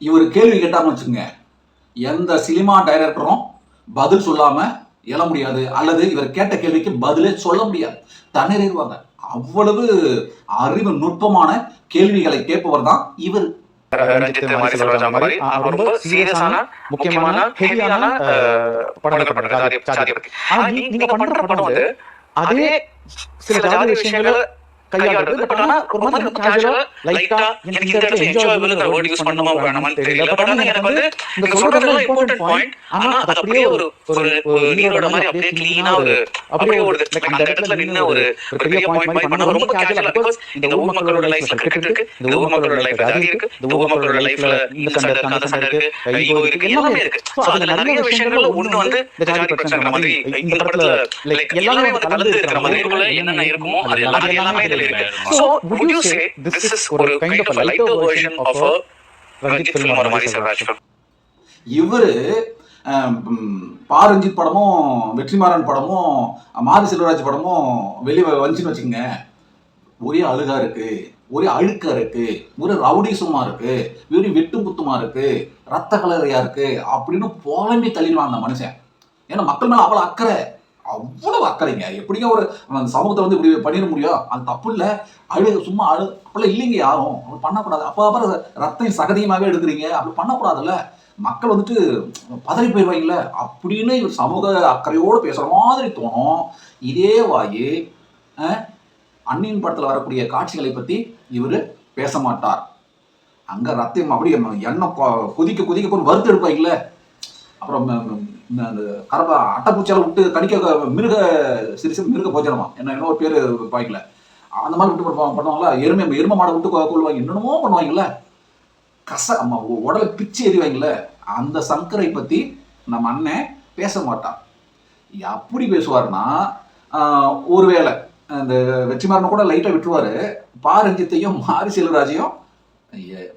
இவர் கேள்வி கேட்டார்னு வச்சுக்கோங்க. எந்த சினிமா டைரக்டரும் பதில் சொல்லாம எழ முடியாது. அல்லது இவர் கேட்ட கேள்விக்கு பதிலே சொல்ல முடியாது. தண்ணீருவாங்க அவ்வளவு அறிவு நுட்பமான கேள்விகளை கேட்பவர் தான் இவர். ரஞ்சித் மாதிரி செல்வராஜா மாதிரி அஹ், ரொம்ப சீரியஸான முக்கியமான ஹெவியான படங்கள் நீங்க பண்ற படம் வந்து அதே சில ஜாதி விஷயங்களை கையாளுறது. பட் ஆனா ஒரு மாதிரி ரொம்ப கேஷுவலா லைட்டா எனக்கு இந்த இடத்துல என்ஜாயபிள்ங்கிற வேர்ட் யூஸ் பண்ணுமா வேணாமான்னு தெரியல. பட் ஆனா எனக்கு வந்து இந்த சொல்றதெல்லாம் இம்பார்ட்டன்ட் பாயிண்ட் ஆனா அது அப்படியே ஒரு ஒரு ஒரு ஹீரோட மாதிரி அப்படியே கிளீனா ஒரு அப்படியே ஒரு like அந்த இடத்துல நின்னு ஒரு ஒரு பெரிய பாயிண்ட் மாதிரி பண்ண ரொம்ப கேஷுவலா பிகாஸ் இந்த ஊர் மக்களோட லைஃப்ல கிரிக்கெட் இருக்கு இந்த ஊர் மக்களோட லைஃப்ல இருக்கு இந்த ஊர் மக்களோட லைஃப்ல இந்த சண்டை இருக்கு அந்த சண்டை இருக்கு ஈகோ இருக்கு எல்லாமே இருக்கு. சோ அதுல நிறைய விஷயங்கள்ல ஒண்ணு வந்து இந்த ஜாதி பிரச்சனை மாதிரி இந்த படத்துல லைக் எல்லாமே வந்து கலந்து இருக்கிற மாதிரி இருக்குள்ள என்னென்ன இருக்குமோ அது எல்லாமே இருக்கு சோ ஒரு kind of lighter version of a Ranjith film ஒரு மாதிரி இவர் படமும் வெற்றிமாறன் படமும் மாரி செல்வராஜ் படமும் வெளியே வந்துச்சுன்னு வச்சுக்கோங்க. ஒரே அழுகா இருக்கு ஒரே அழுக்கா இருக்கு ஒரே ரவுடிசமா இருக்கு வெறும் வெட்டு குத்துமா இருக்கு ரத்த கலரையா இருக்கு அப்படின்னு புலம்பி தள்ளிடுவான் அந்த மனுஷன். ஏன்னா மக்கள் மேல அவ்வளவு அக்கறை. அவ்வளவு அக்கறைங்க. எப்படிங்க ஒரு அந்த சமூகத்தை வந்து இப்படி பண்ணிட முடியும்? அது தப்பு இல்லை. அழு சும்மா அழு. அப்படிலாம் இல்லைங்க யாரும். அப்படி பண்ணக்கூடாது. அப்போ அப்புறம் ரத்தையும் சகதியமாகவே எடுக்கிறீங்க. அப்படி பண்ணக்கூடாதுல்ல. மக்கள் வந்துட்டு பதறி போயிடுவாங்கல்ல அப்படின்னு இவர் சமூக அக்கறையோடு பேசுகிற மாதிரி தோணும். இதே வாயி அன்னியின் படத்தில் வரக்கூடிய காட்சிகளை பற்றி இவர் பேச மாட்டார். அங்கே ரத்தம் அப்படியே எண்ணெய் கொ- கொதிக்க கொதிக்க கொண்டு வறுத்து எடுப்பாங்கல்ல அப்புறம் அந்த கரப்பா அட்டைப்பூச்சியால் விட்டு கடிக்க மிருக சிறுசு மிருக போச்சனமா என்ன இன்னொரு பேர் பாய்க்கல அந்த மாதிரி விட்டு பண்ணுவாங்களா? எருமை எருமை மாடை விட்டு கொள்வாங்க என்னென்னமோ பண்ணுவாங்கல்ல. கச அம்மா உடலை பிச்சு எறிவாங்கல்ல அந்த சங்கரை பற்றி நம்ம அண்ணன் பேச மாட்டான். எப்படி பேசுவார்னா ஒருவேளை அந்த வெற்றிமாறனை கூட லைட்டாக விட்டுருவாரு. பாரஞ்சித்தையும் மாரி செல்வராஜையும்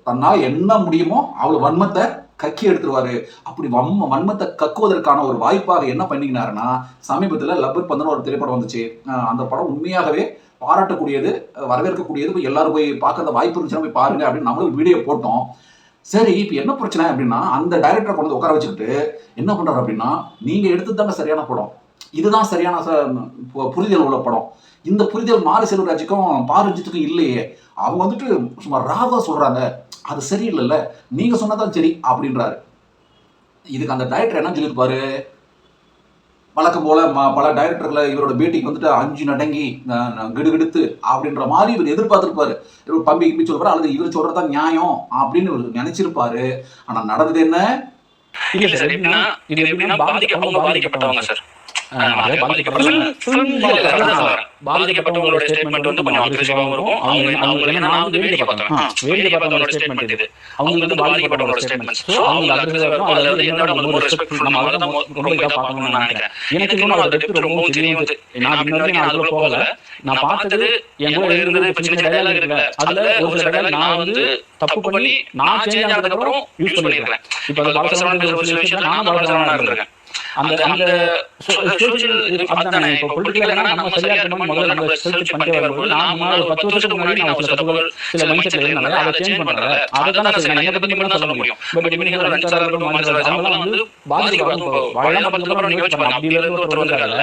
தன்னால் என்ன முடியுமோ அவ்வளோ வன்மத்தை கக்கி எடுத்துருவாரு. அப்படி வம்ம வன்மத்தை கக்குவதற்கான ஒரு வாய்ப்பாக என்ன பண்ணிக்கினாருன்னா சமீபத்தில் லப்பர் பந்துன்னு ஒரு திரைப்படம் வந்துச்சு. அந்த படம் உண்மையாகவே பாராட்டக்கூடியது வரவேற்கக்கூடியது போய் எல்லாரும் போய் பார்க்கறத வாய்ப்பு இருந்துச்சுன்னா போய் பாருங்க அப்படின்னு நம்மளும் வீடியோ போட்டோம். சரி இப்போ என்ன பிரச்சனை அப்படின்னா அந்த டைரக்டரை கொண்டு வந்து உட்கார வச்சுக்கிட்டு என்ன பண்றாரு அப்படின்னா நீங்கள் எடுத்து தாங்க சரியான படம். இதுதான் சரியான புரிதல் உள்ள படம். இந்த புரிதல் மாரி செல்வராஜுக்கும் பாரஞ்சித்துக்கும் இல்லையே. அவங்க வந்துட்டு சும்மா ராவா சொல்கிறாங்க அது சரியில்லைல்ல. நீங்க சொன்னதான் சரி அப்படின்றாரு. இதுக்கு அந்த டைரக்டர் என்ன சொல்லியிருப்பாரு? வழக்கம் போல ம- பல டைரக்டர்களை இவரோட பேட்டிக்கு வந்துட்டு அஞ்சு நடங்கி கிடுகிடுத்து அப்படின்ற மாதிரி இவர் எதிர்பார்த்திருப்பாரு. இவர் பம்பி கிப்பி சொல்றாரு அல்லது இவர் சொல்றதா நியாயம் அப்படின்னு இவர் நினைச்சிருப்பாரு. ஆனா நடந்தது என்ன? இல்ல சார். எப்படின்னா இது எப்படின்னா பாதிக்க அவங்க பாதிக்கப்பட்டவங்க சார். பாதிக்கப்பட்டவங்க பாதிக்கப்பட்டவங்களோட ஸ்டேட்மெண்ட் வந்து கொஞ்சம் இருக்கும். அவங்க என்ன நான் வந்து வேடிக்கை பார்த்தேன். வேடிக்கை பார்த்தவங்களோட ஸ்டேட்மெண்ட் இது. அவங்க வந்து பாதிக்கப்பட்டவங்களோட ஸ்டேட்மெண்ட் ஸோ அவங்க அக்ரெசிவாக இருக்கும் அதில் வந்து என்னோட ரொம்ப ரெஸ்பெக்ட் நம்ம அதை தான் ரொம்ப இதாக பார்க்கணும்னு நான் நினைக்கிறேன். எனக்கு இன்னும் அதை பற்றி ரொம்பவும் தெரிய வந்து நான் இன்ன வரைக்கும் நான் அதுக்குள்ள போகல. நான் பார்த்தது என் கூட இருந்தது இப்போ சின்ன டைலாக் இருக்குல்ல. அதுல ஒரு சில டைலாக் நான் வந்து தப்பு பண்ணி நான் சேஞ்ச் ஆனதுக்கு அப்புறம் யூஸ் பண்ணிருக்கேன் இப்போ அந்த பாலசரவணன் நான் இருந்திருக்கேன் அந்த அந்த சோஷியல் அதானே இப்போ பொலிட்டிக்கல் என்னன்னா நம்ம சரியா இருக்கணும் முதல்ல நம்ம சர்ச் பண்ணிட்டே வரும்போது நான் முன்னாடி ஒரு பத்து வருஷத்துக்கு முன்னாடி நான் சில தப்புகள் சில மைண்ட் செட்ல இருந்தால அதை சேஞ்ச் பண்றேன் அதை தான் நான் சொல்றேன் என்னை பத்தி மட்டும் சொல்ல முடியும். பட் அவங்க வந்து பாதிக்கப்படும். வாழலாம் நீங்க அப்படி இருந்து ஒருத்தர்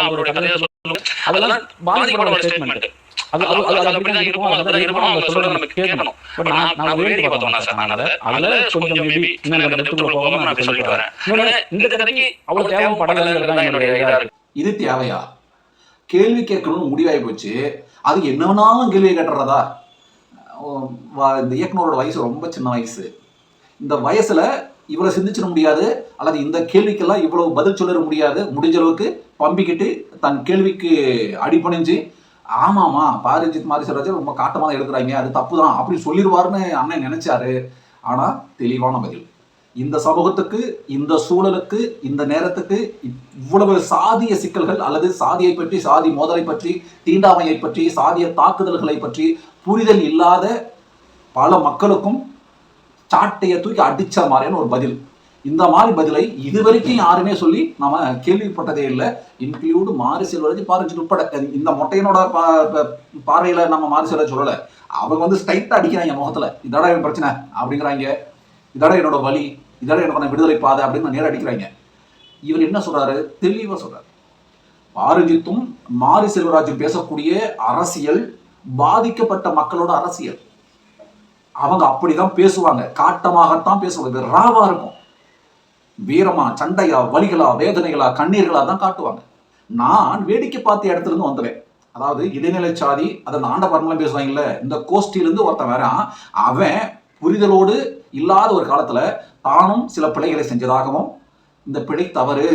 அவரோட கதையை சொல்லுங்க அதெல்லாம் பாதிக்கப்பட ஸ்டேட்மெண்ட் அது அது அப்படிதான் இருக்கும் அது அப்படிதான் இருக்கும்? அவங்க சொல்றத நம்ம கேட்கணும். பட் நான் நான் வேடிக்கை பார்த்தோம்னா சார் நான் அதை. அதுல கொஞ்சம் மேபி இன்னும் அந்த இடத்துக்குள்ள போகாம நான் சொல்லிட்டு வரேன். இன்னொன்னு, இந்த கதைக்கு அவ்வளவு தேவைப்படலைங்கிறது தான் என்னுடைய இதா இருக்கு. இது தேவையா? கேள்வி கேட்கணும்னு முடிவாகி போச்சு. அது என்ன வேணாலும் கேள்வி கேட்டுறதா? இந்த இயக்குனரோட வயசு ரொம்ப சின்ன வயசு. இந்த வயசுல இவ்வளவு சிந்திச்சிட முடியாது. அல்லது இந்த கேள்விக்கெல்லாம் இவ்வளவு பதில் சொல்லிட முடியாது. முடிஞ்ச அளவுக்கு பம்பிக்கிட்டு தன் கேள்விக்கு அடிபணிஞ்சு ஆமாமா பாரிஜித் மாதிரி ரொம்ப காட்டமாக தான் எடுக்கிறாங்க அது தப்பு தான் அப்படி சொல்லிடுவாருன்னு அண்ணன் நினைச்சாரு. ஆனால் தெளிவான பதில். இந்த சமூகத்துக்கு இந்த சூழலுக்கு இந்த நேரத்துக்கு இவ்வளவு சாதிய சிக்கல்கள் அல்லது சாதியை பற்றி சாதி மோதலை பற்றி தீண்டாமையை பற்றி சாதிய தாக்குதல்களை பற்றி புரிதல் இல்லாத பல மக்களுக்கும் சாட்டையை தூக்கி அடித்த மாதிரியான ஒரு பதில். இந்த மாதிரி பதிலை இதுவரைக்கும் யாருமே சொல்லி நாம கேள்விப்பட்டதே இல்லை. இன்க்ளூடு மாரி செல்வராஜ் பாரிச்சு உட்பட. இந்த மொட்டையனோட பா பார்வையில நம்ம மாரி செல்வராஜ் சொல்லல. அவங்க வந்து ஸ்ட்ரைட்டா அடிக்கிறாங்க முகத்துல. இதோட என் பிரச்சனை அப்படிங்கிறாங்க. இதோட என்னோட வழி இதோட என்னோட விடுதலை பாதை அப்படின்னு நேரம் அடிக்கிறாங்க. இவர் என்ன சொல்றாரு? தெளிவா சொல்றாரு. பாரஞ்சித்தும் மாரி செல்வராஜும் பேசக்கூடிய அரசியல் பாதிக்கப்பட்ட மக்களோட அரசியல். அவங்க அப்படிதான் பேசுவாங்க. காட்டமாகத்தான் பேசுவாங்க. ராவா இருக்கும். வீரமா சண்டையா வலிகளா வேதனைகளா கண்ணீர்களா தான் காட்டுவாங்க. நான் வேடிக்கை பார்த்த இடத்துல இருந்து வந்தவேன். அதாவது இடைநிலை சாதி அதை அந்த ஆண்டவர்மலாம் பேசுவாங்கல்ல இந்த கோஷ்டியிலிருந்து ஒருத்தன் வரான். அவன் புரிதலோடு இல்லாத ஒரு காலத்துல தானும் சில பிழைகளை செஞ்சதாகவும் இந்த பிழை தவறு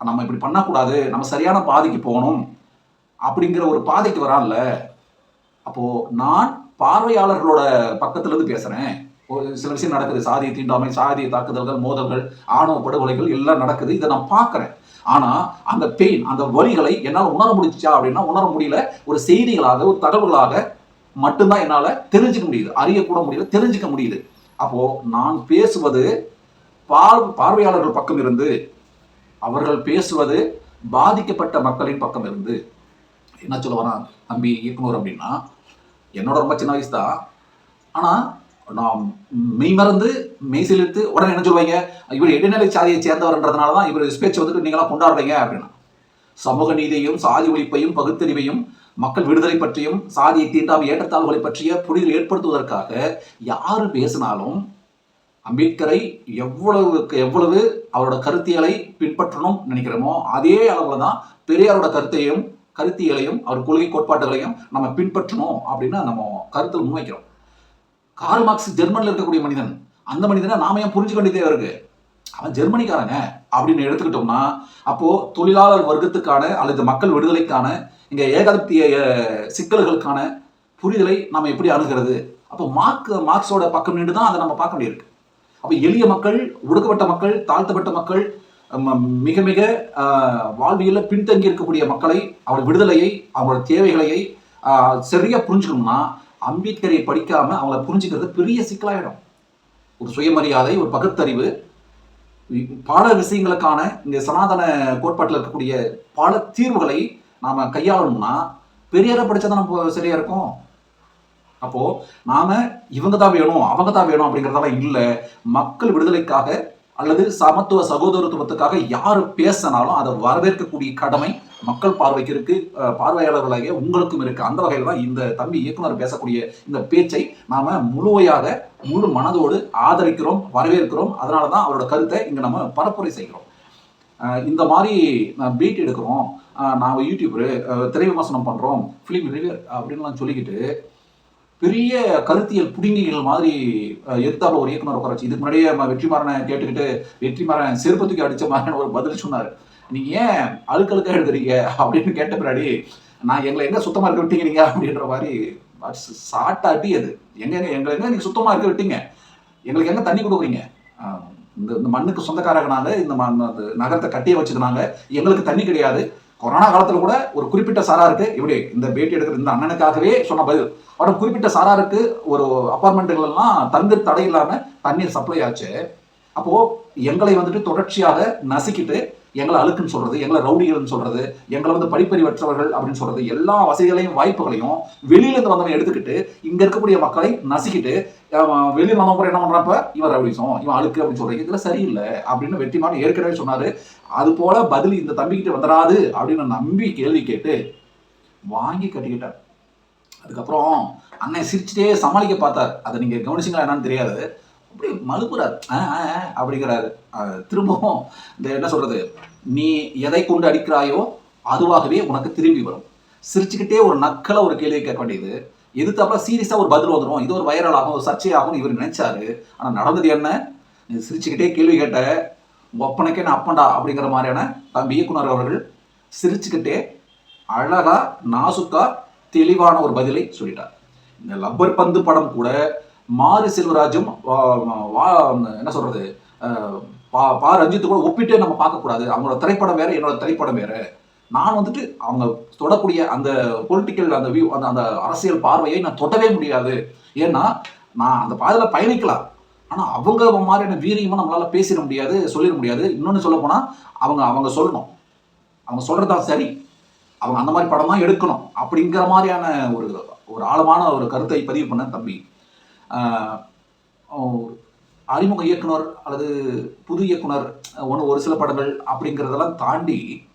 நம்ம இப்படி பண்ணக்கூடாது நம்ம சரியான பாதைக்கு போகணும் அப்படிங்கிற ஒரு பாதைக்கு வரான்ல அப்போ நான் பார்வையாளர்களோட பக்கத்துல இருந்து பேசுறேன். சில விஷயம் நடக்குது. சாதி தீண்டாமை சாதிய தாக்குதல்கள் மோதல்கள் ஆணவ படுகொலைகள் எல்லாம் நடக்குது. இதை நான் பார்க்குறேன். ஆனா அந்த பெயின் அந்த வழிகளை என்னால் உணர முடிச்சா அப்படின்னா உணர முடியல. ஒரு செய்திகளாக ஒரு தகவல்களாக மட்டும்தான் என்னால் தெரிஞ்சுக்க முடியுது. அறியக்கூட முடியல தெரிஞ்சுக்க முடியுது. அப்போ நான் பேசுவது பார் பார்வையாளர்கள் பக்கம் இருந்து அவர்கள் பேசுவது பாதிக்கப்பட்ட மக்களின் பக்கம் இருந்து. என்ன சொல்ல வரான் தம்பி இயக்குனர் அப்படின்னா என்னோட ரொம்ப சின்ன வயசு தான். ஆனால் நான் மெய்மறந்து மெய் செலுத்து உடனே நினைச்சிருவாங்க இவர் இடைநிலை சாதியை சேர்ந்தவர்ன்றதுனால தான் இவர் ஸ்பேச் வந்துட்டு நீங்களாம் கொண்டாடுறீங்க அப்படின்னா. சமூக நீதியையும் சாதி ஒழிப்பையும் பகுத்தறிவையும் மக்கள் விடுதலை பற்றியும் சாதியை தீண்டாமல் ஏற்றத்தாழ்வுகளை பற்றிய புரிதல் ஏற்படுத்துவதற்காக யாரு பேசினாலும் அம்பேத்கரை எவ்வளவுக்கு எவ்வளவு அவரோட கருத்தியலை பின்பற்றணும் நினைக்கிறோமோ அதே அளவுல தான் பெரியாரோட கருத்தையும் கருத்தியலையும் அவர் கொள்கை கோட்பாடுகளையும் நம்ம பின்பற்றணும் அப்படின்னு நம்ம கருத்தில் முன்வைக்கிறோம். கார்ல் மார்க்ஸ் ஜெர்மனில் இருக்கக்கூடிய மனிதன். அந்த மனிதனை நாம ஏன் புரிஞ்சுக்க வேண்டியதே இருக்கு அவன் ஜெர்மனிக்காரங்க அப்படின்னு எடுத்துக்கிட்டோம்னா அப்போ தொழிலாளர் வர்க்கத்துக்கான அல்லது மக்கள் விடுதலைக்கான இங்க ஏகாதிபத்திய சிக்கல்களுக்கான புரிதலை நம்ம எப்படி அணுகிறது? அப்போ மார்க் மார்க்ஸோட பக்கம் நின்று தான் அதை நம்ம பார்க்க வேண்டியிருக்கு. அப்போ எளிய மக்கள் ஒடுக்கப்பட்ட மக்கள் தாழ்த்தப்பட்ட மக்கள் ம- மிக மிக ஆஹ், பின்தங்கி இருக்கக்கூடிய மக்களை அவரோட விடுதலையை அவங்களோட தேவைகளையை சரியாக புரிஞ்சுக்கணும்னா அம்பேத்கரை படிக்காம அவங்கள புரிஞ்சுக்கிறது பெரிய சிக்கலாயிடும். ஒரு சுயமரியாதை ஒரு பகுத்தறிவு பல விஷயங்களுக்கான இந்த சனாதன கோட்பாட்டில் இருக்கக்கூடிய பல தீர்வுகளை நாம கையாளணும்னா பெரியாரை படிச்சா தான் நம்ம சரியா இருக்கும். அப்போ நாம இவங்க தான் வேணும் அவங்க தான் வேணும் அப்படிங்கிறதெல்லாம் இல்லை. மக்கள் விடுதலைக்காக அல்லது சமத்துவ சகோதரத்துவத்துக்காக யார் பேசினாலும் அதை வரவேற்கக்கூடிய கடமை மக்கள் பார்வைக்கு இருக்கு. பார்வையாளர்களாகிய உங்களுக்கும் இருக்கு. அந்த வகையில் தான் இந்த தம்பி இயக்குனர் பேசக்கூடிய இந்த பேச்சை நாம முழுமையாக முழு மனதோடு ஆதரிக்கிறோம் வரவேற்கிறோம். அதனால தான் அவரோட கருத்தை இங்கே நம்ம பரப்புரை செய்கிறோம். இந்த மாதிரி நான் பீட் எடுக்கிறோம். நாங்கள் யூடியூபரு திரை விமர்சனம் பண்ணுறோம் ஃபிலிம் ரிவியர் அப்படின்லாம் சொல்லிக்கிட்டு பெரிய கருத்தியல் புடுங்கிகள் மாதிரி அஹ், ஒரு இயக்குனர் குறைச்சி இதுக்கு முன்னாடியே நம்ம வெற்றிமாறனை கேட்டுக்கிட்டு வெற்றிமாறன் செருப்பத்துக்கு அடிச்ச மாதிரி ஒரு பதில் சொன்னார். நீங்க ஏன் அழுக்கழுக்கா எழுதுறீங்க? அப்படின்னு கேட்ட பின்னாடி நான் எங்களை எங்க சுத்தமா இருக்க விட்டீங்க அப்படின்ற மாதிரி சாட்டாட்டி அது. எங்க எங்க எங்களை எங்க நீங்க சுத்தமா இருக்க விட்டீங்க? எங்களுக்கு எங்க தண்ணி கொடுக்குறீங்க? இந்த இந்த மண்ணுக்கு சொந்தக்காரங்கனால இந்த மண் அந்த நகரத்தை கட்டிய வச்சுக்கிறாங்க எங்களுக்கு தண்ணி கிடையாது. கொரோனா காலத்துல கூட ஒரு குறிப்பிட்ட சாராருக்கு இப்படி இந்த பேட்டி எடுக்கிற இந்த அண்ணனுக்காகவே சொன்ன பதில். அவரோட குறிப்பிட்ட சாராருக்கு ஒரு அப்பார்ட்மெண்ட்டுகள் எல்லாம் தங்கு தடை இல்லாம தண்ணீர் சப்ளை ஆச்சு. அப்போ எங்களை வந்துட்டு தொடர்ச்சியாக நசுக்கிட்டு எங்களை அழுக்குன்னு சொல்றது எங்களை ரவுடிகள்னு சொல்றது எங்களை வந்து படிப்பறிவற்றவர்கள் அப்படின்னு சொல்றது எல்லா வசதிகளையும் வாய்ப்புகளையும் வெளியில இருந்து வந்தவன் எடுத்துக்கிட்டு இங்க இருக்கக்கூடிய மக்களை நசுக்கிட்டு வெளியில் வந்தவங்க கூட என்ன பண்றப்ப இவன் ரவுடிசம் இவன் அழுக்கு அப்படின்னு சொல்றீங்க இதுல சரியில்லை அப்படின்னு வெற்றிமாறன் ஏற்கனவே சொன்னாரு. அது போல பதில் இந்த தம்பிக்கிட்ட வந்துடாது அப்படின்னு நம்பி கேள்வி கேட்டு வாங்கி கட்டிக்கிட்டார். அதுக்கப்புறம் அண்ணன் சிரிச்சுட்டே சமாளிக்க பார்த்தார். அதை நீங்க கவனிச்சிங்களா என்னன்னு தெரியாது. அப்படி மழுப்புறாரு. ஆ, ஆ, ஆ, அப்படிங்கிறாரு. திரும்பவும் இந்த என்ன சொல்றது? நீ எதை கொண்டு அடிக்கிறாயோ அதுவாகவே உனக்கு திரும்பி வரும். சிரிச்சுக்கிட்டே ஒரு நக்கலை ஒரு கேள்வி கேட்க வேண்டியது. எதிர்த்தாப்புல சீரியஸா ஒரு பதில் வந்துடும் இது ஒரு வைரலாகும் ஒரு சர்ச்சையாகும் இவர் நினைச்சாரு. ஆனா நடந்தது என்ன? நீ சிரிச்சுக்கிட்டே கேள்வி கேட்ட ஒப்பனைக்கே நான் அப்பண்டா அப்படிங்கிற மாதிரியான தம்பி இயக்குனர் அவர்கள் சிரிச்சுக்கிட்டே அழகா நாசுக்கா தெளிவான ஒரு பதிலை சொல்லிட்டார். இந்த லப்பர் பந்து படம் கூட மாரி செல்வராஜும் வா- வா- என்ன சொல்றது பா பா ரஞ்சித்து கூட ஒப்பிட்டே நம்ம பார்க்கக்கூடாது. அவங்களோட திரைப்படம் வேற என்னோட திரைப்படம் வேற. நான் வந்துட்டு அவங்க தொடக்கூடிய அந்த பொலிட்டிக்கல் அந்த வியூ அந்த அந்த அரசியல் பார்வையை நான் தொடவே முடியாது. ஏன்னா நான் அந்த பாதையில் பயணிக்கலாம். ஆனால் அவங்க மாதிரியான வீரியமாக நம்மளால பேசிட முடியாது சொல்லிட முடியாது. இன்னொன்று சொல்ல போனால் அவங்க அவங்க சொல்லணும். அவங்க சொல்றதுதான் சரி. அவங்க அந்த மாதிரி படம் தான் எடுக்கணும். அப்படிங்கிற மாதிரியான ஒரு ஒரு ஆழமான ஒரு கருத்தை பதிவு பண்ண தம்பி. அறிமுக இயக்குனர் அல்லது புது இயக்குனர் ஒன்று ஒரு சில படங்கள் அப்படிங்கிறதெல்லாம் தாண்டி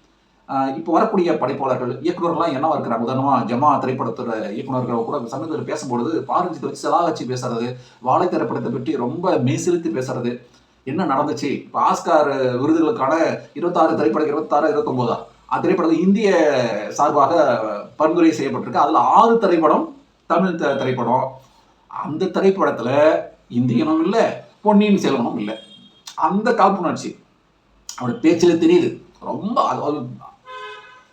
இப்போ வரக்கூடிய படைப்பாளர்கள் இயக்குனர்கள்லாம் என்னவா இருக்கிறாங்க? உதாரணமாக ஜமா திரைப்படத்தோட இயக்குனர்கள் கூட சமீபத்தில் பேசும்பொழுது பாரஞ்சித்தை வச்சு செலா வச்சு பேசுறது வாழை திரைப்படத்தை பற்றி ரொம்ப மெய்சிலுத்து பேசுறது. என்ன நடந்துச்சு? இப்போ ஆஸ்கார் விருதுகளுக்கான இருபத்தாறு திரைப்படம் இருபத்தாறு இருபத்தொம்போதா? அந்த திரைப்படம் இந்திய சார்பாக பரிந்துரை செய்யப்பட்டிருக்கு. அதில் ஆறு திரைப்படம் தமிழ் த- திரைப்படம். அந்த திரைப்படத்தில் இந்தியனும் இல்லை பொன்னியின் செல்வனும் இல்லை. அந்த காப்புணர்ச்சி அவரோட பேச்சில் தெரியுது. ரொம்ப அது அது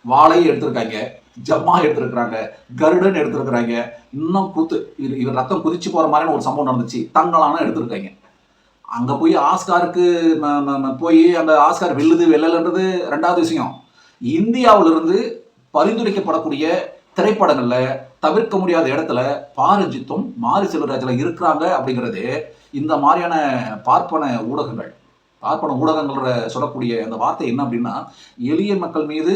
வாழை எடுத்திருக்காங்க ஜம்மா எடுத்திருக்கிறாங்க கருடன் எடுத்திருக்கிறாங்க. இன்னும் குத்து இவர் இவர் ரத்தம் குதிச்சு போகிற மாதிரியான ஒரு சம்பவம் நடந்துச்சு. தங்கலான எடுத்திருக்காங்க. அங்கே போய் ஆஸ்காருக்கு ம- போய் அந்த ஆஸ்கார் வெல்லுது வெல்லலன்றது ரெண்டாவது விஷயம். இந்தியாவிலிருந்து பரிந்துரைக்கப்படக்கூடிய திரைப்படங்கள்ல தவிர்க்க முடியாத இடத்துல பாரஞ்சித்தும் மாரி செல்வராஜில் இருக்கிறாங்க அப்படிங்கிறது இந்த மாதிரியான பார்ப்பன ஊடகங்கள் பார்ப்பன ஊடகங்கள் சொல்லக்கூடிய அந்த வார்த்தை என்ன அப்படின்னா எளிய மக்கள் மீது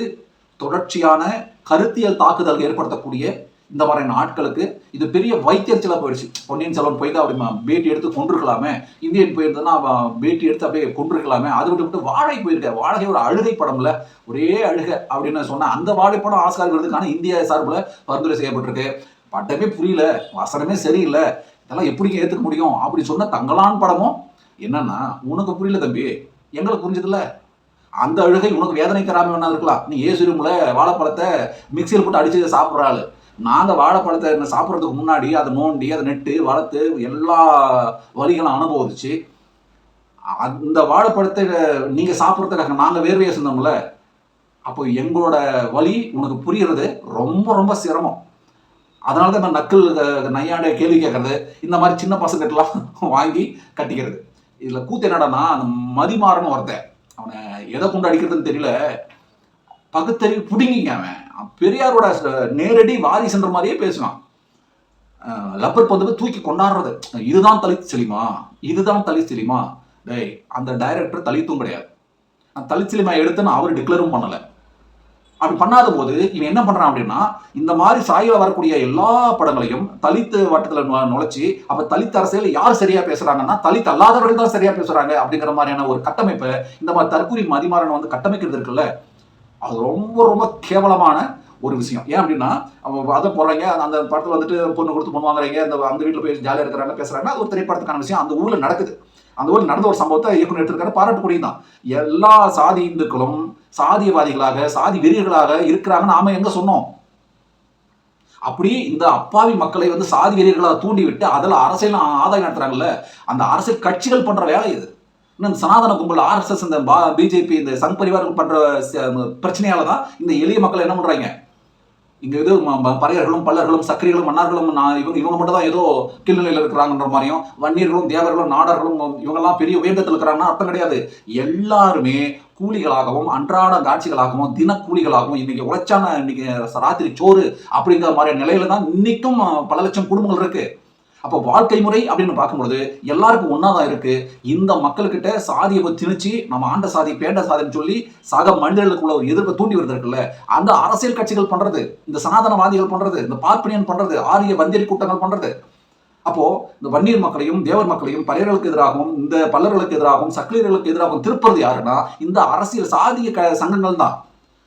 தொடர்ச்சியான கருத்தியல் தாக்குதல் ஏற்படுத்தக்கூடிய இந்த மாதிரியான ஆட்களுக்கு இது பெரிய வைத்தியர்ச்சலாக போயிடுச்சு. பொன்னியின் செல்வன் போய் தான் அப்படி பேட்டி எடுத்து கொண்டிருக்கலாமே இந்தியன் போயிருந்ததுன்னா அவன் பேட்டி எடுத்து அப்படியே கொண்டிருக்கலாமே அது விட்டு விட்டு வாழை போயிருக்க. வாழை ஒரு அழுகை படம்ல. ஒரே அழுகை அப்படின்னு சொன்னால் அந்த வாழை படம் ஆஸ்கார் விருதுக்கான இந்திய சார்பில் பரிந்துரை செய்யப்பட்டிருக்கு. பட்டமே புரியல. வசனமே சரியில்லை. இதெல்லாம் எப்படிங்க ஏற்றுக்க முடியும்? அப்படி சொன்ன தங்களான் படமும் என்னன்னா உனக்கு புரியல தம்பி. எங்களுக்கு புரிஞ்சதில்ல. அந்த அழுகை உனக்கு வேதனை தராமல் வேணா இருக்கலாம். நீ ஏசுருமுல வாழைப்பழத்தை மிக்சியில் போட்டு அடிச்சு சாப்பிட்ற ஆளு. நாங்கள் வாழைப்பழத்தை என்ன சாப்பிட்றதுக்கு முன்னாடி அதை நோண்டி அதை நெட்டு வளர்த்து எல்லா வழிகளும் அனுபவிச்சு அந்த வாழைப்பழத்தை நீங்கள் சாப்பிட்றதுக்காக நாங்கள் வேர்வையை செஞ்சோம்ல அப்போ எங்களோட வழி உனக்கு புரியறது ரொம்ப ரொம்ப சிரமம். அதனால தான் இந்த நக்கல் அஹ், நையாண்ட கேள்வி கேட்கறது இந்த மாதிரி சின்ன பசங்கிட்டலாம் வாங்கி கட்டிக்கிறது. இதில் கூத்து என்னடான்னா அந்த மதிமாறன்னு ஒருத்தன் அவனை எதை கொண்டு அடிக்கிறதுன்னு தெரியல பகுத்தறிவு புடுங்கிங்க அவன். பெரியாரோட நேரடி வாரிசுன்ற மாதிரியே பேசுவான். லப்பர் பந்து தூக்கி கொண்டாடுறது. இதுதான் தலித் செலிமா இதுதான் தலித் செலிமா டேய் அந்த டைரக்டர் தலித்தும் கிடையாது. நான் தலித் செலிமா எடுத்துன்னு அவர் டிக்ளரும் பண்ணலை. அப்படி பண்ணாத போது இவன் என்ன பண்ணுறான் அப்படின்னா இந்த மாதிரி சாயில் வரக்கூடிய எல்லா படங்களையும் தலித்து வட்டத்தில் நுழைச்சி அப்போ தலித் அரசியல் யார் சரியாக பேசுகிறாங்கன்னா தலித் அல்லாதவர்கள் தான் சரியாக பேசுகிறாங்க அப்படிங்கிற மாதிரியான ஒரு கட்டமைப்பை இந்த மாதிரி தற்கூரி மதிமாறனை வந்து கட்டமைக்கிறது இருக்குல்ல அது ரொம்ப ரொம்ப கேவலமான ஒரு விஷயம். ஏன் அப்படின்னா அவங்க அதை போடுறாங்க அந்த- படத்தில் வந்துட்டு பொண்ணு கொடுத்து பொண்ணு வாங்குறாங்க அந்த அந்த வீட்டில் போய் ஜாலியாக இருக்கிறாங்க பேசுறாங்க அது ஒரு திரைப்படத்துக்கான விஷயம். அந்த ஊரில் நடக்குது. அந்த ஊரில் நடந்த ஒரு சம்பவத்தை இயக்குனர் எடுத்திருக்காரு பாராட்டுக்குரிய தான். எல்லா சாதி இந்துக்களும் சாதியவாதிகளாக சாதி வெறியர்களாக இருக்கிறாங்கன்னு நாம எங்க சொன்னோம்? அப்படி இந்த அப்பாவி மக்களை வந்து சாதி வெறியர்களாக தூண்டிவிட்டு அதில் அரசியல் ஆதாயம் நடத்துறாங்கல்ல அந்த அரசியல் கட்சிகள் பண்ற வேலை இது. இன்னும் இந்த சனாதன கும்பல் ஆர்எஸ்எஸ் இந்த பா பிஜேபி இந்த சங் பரிவார்கள் பண்ற பிரச்சனையால தான் இந்த எளிய மக்கள் என்ன பண்றாங்க? இங்க இது பறையர்களும் பல்லர்களும் சக்கரிகளும் மன்னார்களும் நான் இவங்க இவங்க மட்டும் தான் ஏதோ கீழ்நிலையில் இருக்கிறாங்கன்ற மாதிரியும் வன்னியர்களும் தேவர்களும் நாடர்களும் இவங்கெல்லாம் பெரிய உயர்ந்தத்தில் இருக்கிறாங்கன்னா அர்த்தம் கிடையாது. எல்லாருமே கூலிகளாகவும் அன்றாட காட்சிகளாகவும் தினக்கூலிகளாகவும் இன்னைக்கு உழைச்சான இன்னைக்கு ராத்திரி சோறு அப்படிங்கிற மாதிரி நிலையில தான் இன்னைக்கும் பல லட்சம் குடும்பங்கள் இருக்கு. அப்போ வாழ்க்கை முறை அப்படின்னு பார்க்கும்பொழுது எல்லாருக்கும் ஒன்றா தான் இருக்கு. இந்த மக்கள்கிட்ட சாதியை போய் திணிச்சு நம்ம ஆண்ட சாதி பேண்ட சாதின்னு சொல்லி சக மனிதர்களுக்குள்ள ஒரு எதிர்ப்பை தூண்டி வருது இருக்குல்ல. அந்த அரசியல் கட்சிகள் பண்றது இந்த சனாதனவாதிகள் பண்றது இந்த பார்ப்பனியன் பண்றது ஆரிய வந்தியர் கூட்டங்கள் பண்றது. அப்போ இந்த வன்னியர் மக்களையும் தேவர் மக்களையும் பறையர்களுக்கு எதிராகவும் இந்த பல்லர்களுக்கு எதிராகவும் சக்கிலியர்களுக்கு எதிராகவும் திருப்பது யாருன்னா இந்த அரசியல் சாதிய க சங்கங்கள் தான்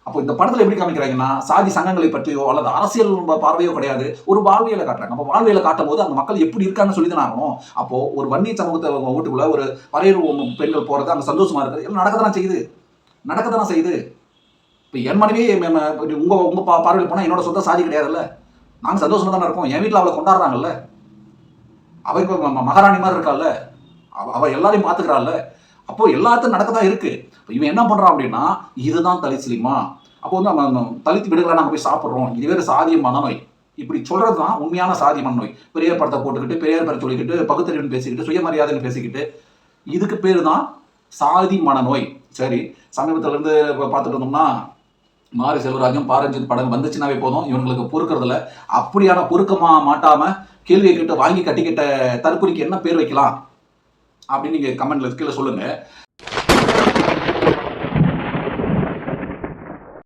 அப்போ இந்த படத்துல எப்படி காமிக்கிறாங்கன்னா சாதி சங்கங்களை பற்றியோ அல்லது அரசியல் பார்வையோ கிடையாது. ஒரு வாழ்வியலை காட்டுறாங்க. அப்போ வாழ்வியலை காட்டும் போது அந்த மக்கள் எப்படி இருக்காங்கன்னு சொல்லி தான் ஆகணும். அப்போ ஒரு வன்னிய சமூகத்தை வீட்டுக்குள்ள ஒரு வரையறு பெண்கள் போறது அந்த சந்தோஷமா இருக்குது எல்லாம் நடக்கத்தானே செய்யுது. நடக்கத்தானே செய்யுது. இப்போ என் மனைவி உங்க உங்க பா- பார்வையில் போனா என்னோட சொந்த சாதி கிடையாதுல்ல. நாங்க சந்தோஷமா தானே இருக்கோம். என் வீட்டில் அவளை கொண்டாடுறாங்கல்ல. அவ இப்போ மகாராணி மாதிரி இருக்காள்ல. அவ எல்லாரையும் பார்த்துக்கிறாள்ல. அப்போ எல்லாத்தையும் நடக்க தான் இருக்கு. இவன் என்ன பண்ணுறான் அப்படின்னா இதுதான் தலித்துலிமா அப்போ வந்து நம்ம தலித்து தலித் நாங்கள் போய் சாப்பிட்றோம். இது வேறு சாதிய மனநோய். இப்படி சொல்கிறது தான் உண்மையான சாதி மனநோய். பெரியார் படத்தை போட்டுக்கிட்டு பெரியார் பேரை சொல்லிக்கிட்டு பகுத்தறிவுன்னு பேசிக்கிட்டு சுயமரியாதைன்னு பேசிக்கிட்டு இதுக்கு பேர் தான் சாதி மனநோய். சரி சமீபத்திலேருந்து பார்த்துட்டு இருந்தோம்னா மாரி செல்வராஜும் பாரஞ்சித் படம் வந்துச்சுனாவே போதும். இவங்களுக்கு பொறுக்கிறதுல அப்படியான பொறுக்கமாக மாட்டாமல் கேள்வியை கிட்ட வாங்கி கட்டிக்கிட்ட தற்கொலைக்கு என்ன பேர் வைக்கலாம்? அப்படின்னு நீங்கள் கமெண்ட்ல கீழே சொல்லுங்கள்